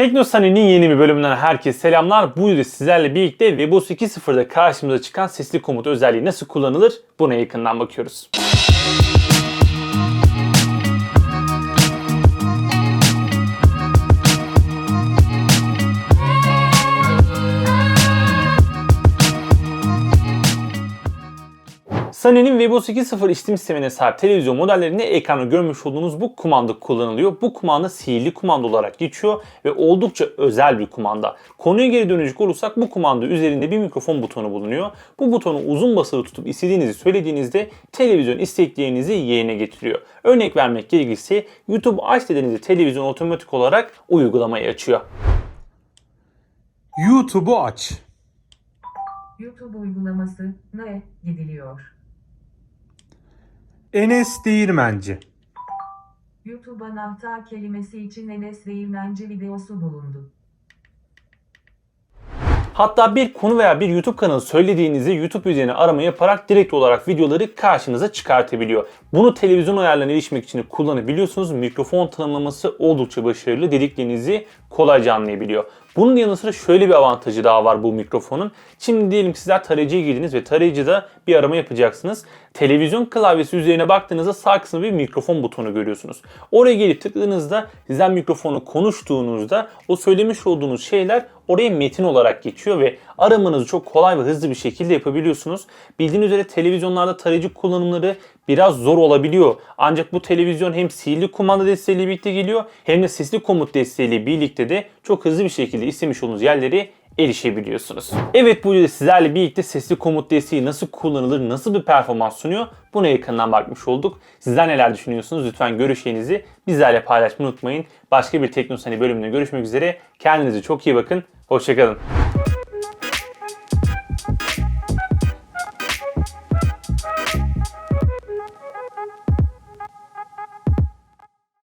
Teknosani'nin yeni bir bölümünden herkese selamlar. Bu videoda sizlerle birlikte WebOS 2.0'da karşımıza çıkan sesli komut özelliği nasıl kullanılır buna yakından bakıyoruz. Sony'nin WebOS 2.0 işletim sistemine sahip televizyon modellerinde ekranda görmüş olduğunuz bu kumanda kullanılıyor. Bu kumanda sihirli kumanda olarak geçiyor ve oldukça özel bir kumanda. Konuya geri dönecek olursak bu kumanda üzerinde bir mikrofon butonu bulunuyor. Bu butonu uzun basılı tutup istediğinizi söylediğinizde televizyon isteklerinizi yerine getiriyor. Örnek vermek gerekirse YouTube aç dediğinizde televizyon otomatik olarak uygulamayı açıyor. YouTube'u aç. YouTube uygulaması ne gidiliyor? Enes Değirmenci. YouTube anahtar kelimesi için Enes Değirmenci videosu bulundu. Hatta bir konu veya bir YouTube kanalı söylediğinizi YouTube üzerine arama yaparak direkt olarak videoları karşınıza çıkartabiliyor. Bunu televizyon ayarlarına erişmek için kullanabiliyorsunuz. Mikrofon tanımlaması oldukça başarılı. Dediklerinizi kolayca anlayabiliyor. Bunun yanı sıra şöyle bir avantajı daha var bu mikrofonun. Şimdi diyelim ki sizler tarayıcıya girdiniz ve tarayıcıda bir arama yapacaksınız. Televizyon klavyesi üzerine baktığınızda sağ kısmında bir mikrofon butonu görüyorsunuz. Oraya gelip tıkladığınızda sizden mikrofonu konuştuğunuzda o söylemiş olduğunuz şeyler oraya metin olarak geçiyor ve aramanızı çok kolay ve hızlı bir şekilde yapabiliyorsunuz. Bildiğiniz üzere televizyonlarda tarayıcı kullanımları biraz zor olabiliyor. Ancak bu televizyon hem sihirli kumanda desteğiyle birlikte geliyor hem de sesli komut desteğiyle birlikte de çok hızlı bir şekilde istemiş olduğunuz yerleri erişebiliyorsunuz. Evet bu videoda sizlerle birlikte sesli komut desteği nasıl kullanılır, nasıl bir performans sunuyor buna yakından bakmış olduk. Sizler neler düşünüyorsunuz? Lütfen görüşlerinizi bizlerle paylaşmayı unutmayın. Başka bir Teknosani bölümünde görüşmek üzere. Kendinize çok iyi bakın. Hoşçakalın.